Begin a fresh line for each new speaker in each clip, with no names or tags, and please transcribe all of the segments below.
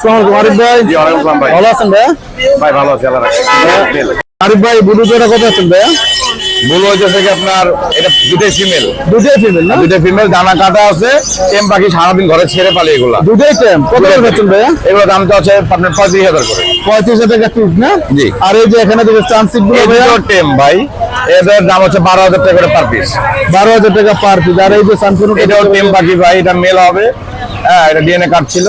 আসসালামু আলাইকুম ভাই।
জি ওয়ালাইকুম ভাই।
ভালো আছেন ভাই?
ভাই ভালো আছি আল্লাহ
আরিফ ভাই বুলু জোড়া কত আছেন ভাই?
মূল হইতেছে কি আপনার এটা দুটাই ফিমেল
দুটোই ফিমেল না?
দুটাই ফিমেল দানা কাটা আছে টেম পাখি সারাদিন ঘরে ছেড়ে পালি এগুলা।
দুটোই টেম। কত করে বেচছেন ভাই?
এগুলো দাম তো আছে আপনার পঁয়ত্রিশ হাজার করে।
পঁয়ত্রিশ হাজার টাকা পিস না?
জি।
আর এই যে এখানে দেখে চান্সিকগুলো
এই টেম ভাই এদের দাম হচ্ছে বারো হাজার টাকা করে পার পিস
বারো হাজার টাকা পার পিস আর এই যে সানকুন
এটাও টেম পাখি ভাই এটা মেল হবে। হ্যাঁ এটা ডিএনএ কার্ড ছিল।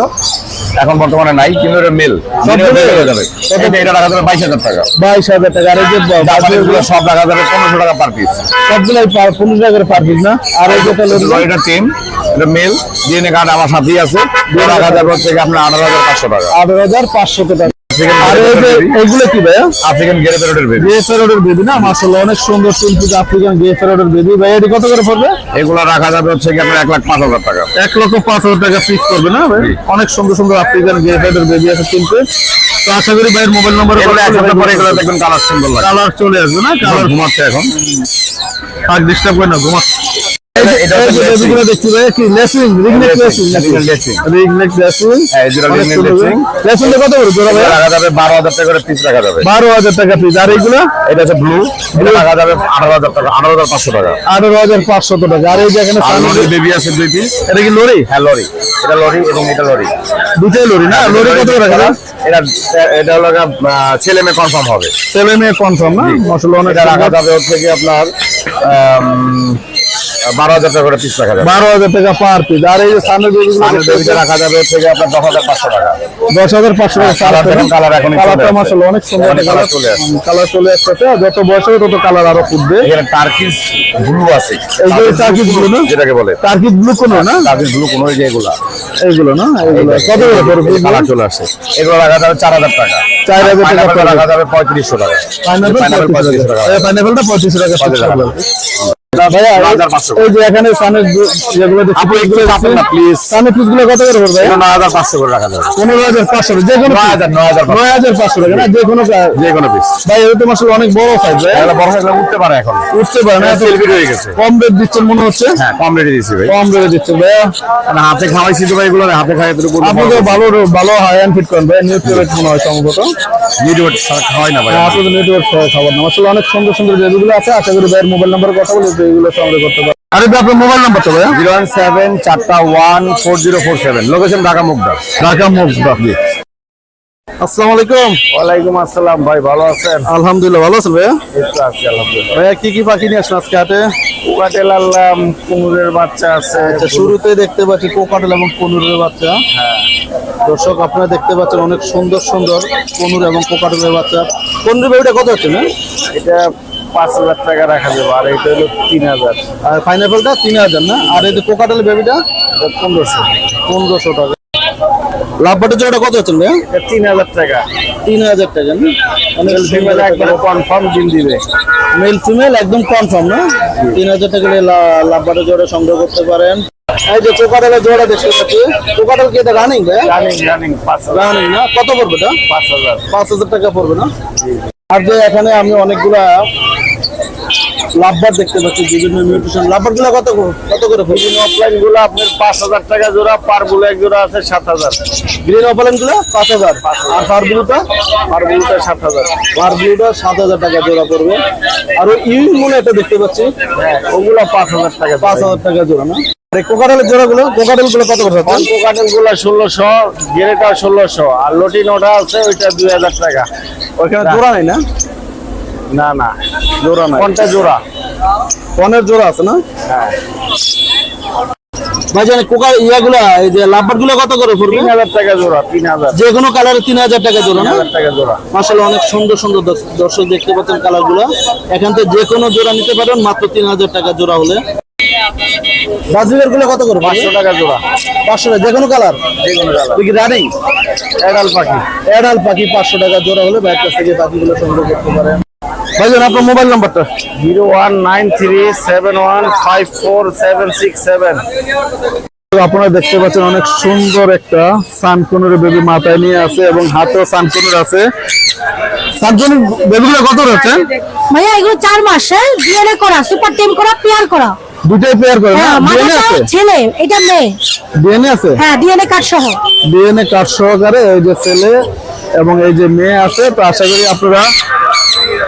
এখন বর্তমানে নাই কিন্তু এটা মেল এটা রাখা যাবে বাইশ হাজার টাকা।
বাইশ হাজার টাকা। আর এই যে
বাজারগুলো সব রাখা যাবে পনেরোশো টাকা পার পিস
সবগুলোই পনেরোশো টাকা পার পিস না? আর এই যে
এটা টিম এটা মেল ডিএনএ কার্ড আমার সাথেই আছে। দু রাখা যাবে হচ্ছে কি আপনার আঠারো হাজার পাঁচশো টাকা।
আঠারো হাজার পাঁচশো টাকা। আর এই যে এগুলো কি ভাইয়া?
আফ্রিকান গেরে পেরোডের বেবি
গে ফেরোডের বেবি না? অনেক সুন্দর তিন আফ্রিকান গে ফেরোডের বেবি ভাই এটি কত করে পড়বে?
এগুলো রাখা যাবে হচ্ছে কি আপনার এক লাখ পাঁচ হাজার টাকা।
এক লক্ষ পাঁচ হাজার টাকা পিস করবে না ভাই? অনেক সুন্দর সুন্দর আফ্রিকান গে ফেরোডের বেবি আছে তিন তো আশা করি ভাইয়ের মোবাইল নম্বর
পরে এগুলো দেখবেন কালার সুন্দর লাগে
কালার চলে আসবে না?
কালার ঘুমাচ্ছে এখন।
থাক ডিস্টার্ব করে না ঘুমাচ্ছে।
এটা-
বেবিগুলো দেখছি ভাই কি? লেসিং রিগনেক লেসিং রিগনেক লেসিং
হ্যাঁ, এই দুটো ringneck
লেসিংটা কত করে? জোড়া ভাই?
রাখা যাবে বারো হাজার টাকা করে পিস রাখা যাবে।
বারো হাজার টাকা পিস আর এইগুলো?
এটা হচ্ছে ব্লু রাখা যাবে আঠারো হাজার টাকা আঠারো হাজার পাঁচশো টাকা।
আঠারো হাজার পাঁচশো টাকা। আর এই যে এখানে সামনে
বেবি আছে দুই পিস
এটা কি লরি?
হ্যাঁ লরি। এটা লরি এবং এটা লরি।
দুটাই লরি না? লরি কত করে রাখা
এটা এটা হলো গিয়ে, ছেলে মেয়ে কনফার্ম হবে।
ছেলে মেয়ে কনফার্ম না? মশলা অনেক
রাখা যাবে হচ্ছে কি আপনার বারো হাজার টাকা করে পিস রাখা যাবে।
বারো হাজার টাকা পার পিস আর এই যে সামনের
বেবিটা রাখা যাবে হচ্ছে আপনার দশ হাজার পাঁচশো টাকা।
দশ হাজার পাঁচশো টাকা।
কালার দেখুন, কালার এখনই চলে
কালারটা
আসছে।
অনেক সুন্দর কালার
কালার চলে আসছে।
কালার চলে আসতেছে যত বয়স হবে তত কালার আরও ফুটবে।
এখানে টার্কিস ব্লু আছে।
এই যে টার্কিস ব্লু না?
যেটাকে বলে।
টার্কিস ব্লু কোনো না?
টার্কিস ব্লু কোন ওই যে এগুলা।
এইগুলো না? এইগুলো কত করে
কালার চলে আসছে। এগুলো রাখা যাবে চার হাজার টাকা।
চার হাজার টাকা
রাখা যাবে পঁয়ত্রিশশো
পাইনাপেল পাইনাপেলটা টাকা। এখানে অনেক বড় সাইজ
উঠতে পারে এখন।
উঠতে পারে কম রেট দিচ্ছেন মনে হচ্ছে?
হ্যাঁ কম রেটে ভাই।
কম রেটে দিচ্ছেন ভাইয়া।
মানে হাতে খাওয়াইছি তো ভাই এগুলো হাতে খাওয়াই
আপনি তো ভালো ভালো হাই অ্যান্ড ফিট করেন ভাই নিউট্রিয়েট মনে হয় সম্ভবত।
খাওয়াই না ভাই।
হ্যাঁ, নেটওয়ার্ক খাবার না। আসলে অনেক সুন্দর সুন্দর যেগুলো আছে আশা করি ভাইয়ের মোবাইল নাম্বার কথা বলে তো এগুলো সংগ্রহ করতে পারেন আরে আপনার মোবাইল নাম্বার তো ভাইয়া
জিরো ওয়ান সেভেন চারটা one four zero four seven. Location Dhaka Mugda.
Dhaka Mugda আসসালামু আলাইকুম।
ওয়ালাইকুম আসসালাম ভাই ভালো আছেন?
আলহামদুলিল্লাহ ভালো আছেন ভাইয়া?
আছি আলহামদুলিল্লাহ।
ভাইয়া কি কি পাখি নিয়ে আসেন আজকে হাটে?
কুকাটেল আনলাম কুমুরের বাচ্চা আছে।
আচ্ছা শুরুতে দেখতে পাচ্ছি কোকাটেল এবং পনুরের বাচ্চা। দর্শক আপনারা দেখতে পাচ্ছেন অনেক সুন্দর সুন্দর পনুর এবং কোকাটেলের বাচ্চা। পনুরের বেবিটা কত হচ্ছে না
এটা পাঁচ হাজার টাকা রাখা যাবে আর এটা হলো তিন হাজার।
আর পাইনাপেলটা তিন হাজার না? আর এই যে কোকাটেলের বেবিটা
পনেরোশো।
পনেরোশো টাকা। লাভবাটের জোড়াটা কত হচ্ছে ভাইয়া?
তিন হাজার টাকা।
তিন হাজার টাকা না? অনেক
ফিমেল একদম কনফার্ম দিন দিবে।
মেল ফিমেল একদম কনফার্ম না? তিন হাজার টাকা লাভবাটের জোড়া সংগ্রহ করতে পারেন। এই যে কোকাটেলের জোড়া দেখতে পাচ্ছি। কোকাটেল কি এটা রানিং ভাইয়া?
রানিং রানিং পাঁচ হাজার।
রানিং না? কত পড়বে এটা?
পাঁচ হাজার।
পাঁচ হাজার টাকা পড়বে না? আর যে এখানে আমি অনেকগুলা লাভবার দেখতে পাচ্ছি বিভিন্ন নিউট্রিশন লাভবারগুলা কত করে- কত করে
বিভিন্ন অফলাইনগুলো আপনার পাঁচ হাজার টাকা জোড়া পার এক জোড়া আছে সাত হাজার।
গ্রিন অপালেনগুলা পাঁচ হাজার। আর ব্লুটা
পার গুলোটা সাত হাজার।
ব্লুটা সাত হাজার টাকা জোড়া পড়বে। আর ইউজ মনে একটা দেখতে পাচ্ছি।
হ্যাঁ ওগুলো পাঁচ হাজার টাকা
পাঁচ হাজার টাকা জোড়া না? কোকাটেলের জোড়া গুলো কোকাটেলগুলো কত করে
কাঠেরগুলা ষোলোশো গেরেটা ষোলোশো আর লটিনোটা আছে ওইটা দুই হাজার টাকা।
ওইখানে জোড়া নাই না?
না না
জোড়া নাই
কোনটা জোড়া।
পনেরো জোড়া আছে না?
হ্যাঁ।
ভাই কোকা ইয়াগুলা এই যে লাভবারগুলো কত করে পড়বে?
টাকা জোড়া
যে কোনো কালারে টাকা জোড়া না?
টাকা জোড়া।
অনেক সুন্দর সুন্দর দর্শক দেখতে পাচ্ছেন কালারগুলো এখান থেকে যে কোনো জোড়া নিতে পারেন মাত্র তিন হাজার টাকা জোড়া হলে। ব্রাজিলেরগুলো কত করে?
পাঁচশো টাকা জোড়া।
পাঁচশো টাকা যে কোনো কালার?
যে কোনো কালার।
রানিং
এডাল পাখি।
এডাল পাখি পাঁচশো টাকা জোড়া হলে বাইরের কাছ থেকে পাখিগুলো সংগ্রহ করতে পারেন। ভাইজান আপনার মোবাইল নাম্বারটা
zero one nine three seven one five four seven six seven.
আপনারা দেখতে পাচ্ছেন অনেক সুন্দর একটা সানকুনুর বেবি মাথায় নিয়ে আছে এবং হাতেও সানকুনুর আছে। সানকুনুর বেবিগুলো কত রয়েছে?
ভাইয়া এগুলো চার মাস হ্যাঁ? ডিএনএ করা সুপার টেম করা পেয়ার করা।
দুটাই পেয়ার করে না?
হ্যাঁ
ডিএনএ আছে?
ছেলে এটা মেয়ে।
ডিএনএ আছে?
হ্যাঁ ডিএনএ কার্ড সহ।
ডিএনএ কার্ড সহকারে এই যে ছেলে এবং এই যে মেয়ে আছে তো আশা করি আপনারা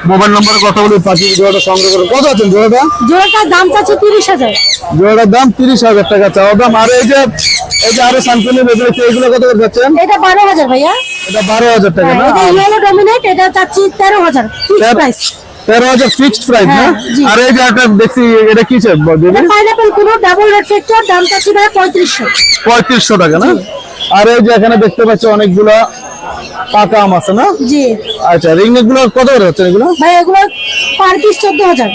মোবাইল নম্বরে কথা বলে পাখি জোড়াটা সংগ্রহ করুন। কত আছেন জোড়াটা?
জোড়াটার দাম চাচ্ছে তিরিশ হাজার।
জোড়াটার দাম তিরিশ হাজার টাকা চাওয়া দাম। আর এই যে এই যে আরও আছে এগুলো কত করে যাচ্ছেন?
এটা বারো হাজার ভাইয়া।
এটা বারো হাজার টাকা
হ্যাঁ,
না?
এটা ইয়েলো ডমিনেট এটা চাচ্ছি তেরো হাজার প্রাইস
তেরো হাজার ফিক্সড প্রাইস না?
হ্যাঁ,
আর এই যে একটা দেখছি এটা কি
পাইনাপেল কোনো ডাবল রেড ফ্যাক্টর দাম চাচ্ছি পঁয়ত্রিশশো।
পঁয়ত্রিশশো টাকা না? আর এই যে এখানে দেখতে পাচ্ছি অনেকগুলা পাকা আম আছে না?
জি।
আচ্ছা রিংগুলো কত করে হচ্ছে এগুলো?
ভাই এগুলো পার পিস চোদ্দ হাজার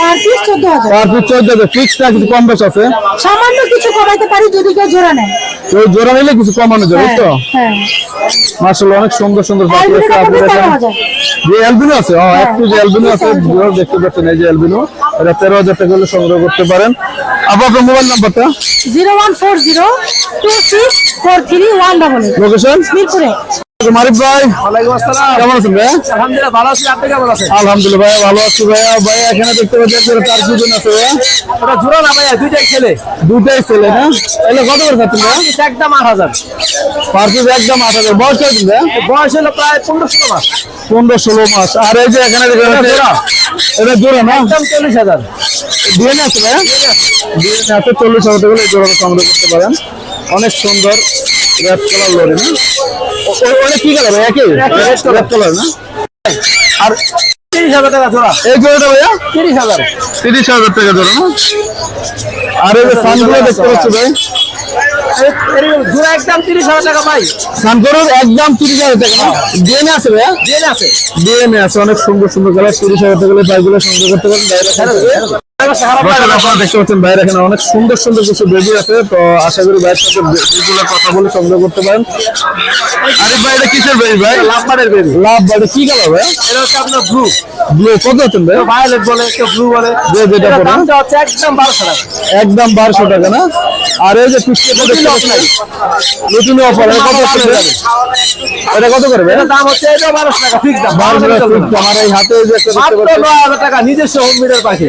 পার পিস চোদ্দ হাজার
তার পিস চোদ্দ ফিক্স না কিছু কম বেশ আছে?
সামান্য কিছু কমাইতে পারি যদি কেউ জোড়া নেয়।
তো জোড়া নিলে কিছু কমানো যাবে
হ্যাঁ
তো?
হ্যাঁ।
মার্শাল অনেক সুন্দর সুন্দর পাখি আছে আপনাদের যে অ্যালবিনো আছে ও
হ্যাঁ,
একটু যে অ্যালবিনো আছে দেখতে পাচ্ছেন এই যে অ্যালবিনো। এটা তেরো হাজার টাকা হলে সংগ্রহ করতে পারেন। আপনার মোবাইল নাম্বারটা?
Zero one four zero two six four three one double
location
মিরপুরে।
মারিফ ভাই
ওয়ালাইকুম আসসালাম।
কেমন আছেন ভাই
আলহামদুলিল্লাহ ভালো আছি। আপনি কেমন আছেন?
আলহামদুলিল্লাহ ভাই ভালো আছি ভাইয়া। ভাই এখানে দেখতে পাচ্ছি তার দুজন আছে
ওটা জোড়া না দুইটাই ছেলে।
দুটাই ছেলে না? তাহলে কত করে
একদম
পার পিস একদম বয়স কত ভাইয়া?
বয়স হলো প্রায় পনেরো ষোলো মাস।
আর এই যে এখানে দেখতে
জোড়া।
এটা জোড়া না?
একদম চল্লিশ হাজার।
ডিএনএ আছে ডিএনএ টাকা সংগ্রহ করতে পারেন। অনেক সুন্দর। রেড কালার লরি না? ওটা কি কালার ভাই একই রেড কালার না?
আর তিরিশ হাজার টাকা জোড়া।
এই জোড়াটা ভাইয়া?
তিরিশ হাজার।
তিরিশ হাজার টাকা জোড়া না? আর এই যে সানগুলো দেখতে পাচ্ছি ভাই?
জোড়া একদম তিরিশ হাজার টাকা ভাই
সানগরুর একদম তিরিশ হাজার টাকা ডিএনএ আছে ভাইয়া।
আছে।
ডিএনএ আছে অনেক সুন্দর সুন্দর কালার তিরিশ হাজার টাকা বাইকগুলো সংগ্রহ করতে পারেন বাইরে দর্শক, আপনারা দেখতে পাচ্ছেন বাইরে এখানে অনেক সুন্দর সুন্দর কিছু বেবি আছে তো আশা করি বাইরের সাথে বেবিগুলো কথা বলে সংগ্রহ করতে পারেন। আরে ভাই এটা কিসের বেবি ভাই?
লাভবারের বেবি।
লাভ বাড়ি কি কালার ভাই?
এটা হচ্ছে আপনার ব্লু
ব্লু কত হচ্ছেন ভাই?
ভায়োলেট বলে কেউ ব্লু বলে।
যে যেটা
এটার দামটা হচ্ছে একদম বারোশো টাকা।
একদম বারোশো টাকা না? আর এই যে পিসটা দেখতে পাচ্ছেন নতুন অফার কত হচ্ছে এটা কত করে ভাই?
দাম হচ্ছে এটা বারোশো টাকা ফিক্স দাম।
আমার এই হাতে যে একটা দেখতে পাচ্ছেন।
নয় হাজার টাকা নিজস্ব হোম মিটার পাখি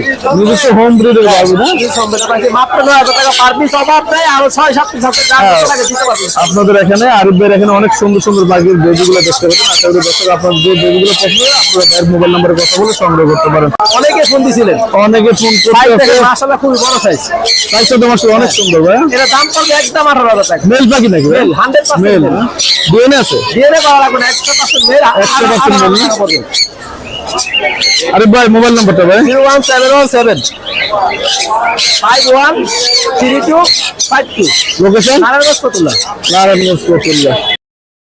হোম ব্রিডের না?
মাত্র টাকা পার পিস অভাব নেই আরও পিস
হ্যাঁ।
টাকা দিতে পারবেন।
আপনাদের এখানে আরিফ ভাইয়ের এখানে অনেক সুন্দর সুন্দর বাঘের বেবিগুলো দেখতে পাবেন আশা করি দর্শক আপনার যে বেবিগুলো পছন্দ হয় আপনারা ভাইয়ের মোবাইল নাম্বারে কথা বলে সংগ্রহ করতে পারেন।
অনেকে ফোন দিছিলেন।
অনেকে ফোন করতে
খুবই বড় সাইজ
সাইজটা অনেক সুন্দর ভাই
এটা দাম পড়বে একদম আঠারো হাজার টাকা।
মেল পাখি নাকি ভাই
মেল হান্ড্রেড
মেল ডিএনএ আছে?
ডিএনএ পাওয়া লাগবে না একশো পার্সেন্ট মেল
100% মেল। আরিফ ভাই মোবাইল নাম্বারটা ভাই।
Zero one seven one seven. Five one three two five two
location
Narayanganj Fatullah.
Narayanganj কোটুল্লা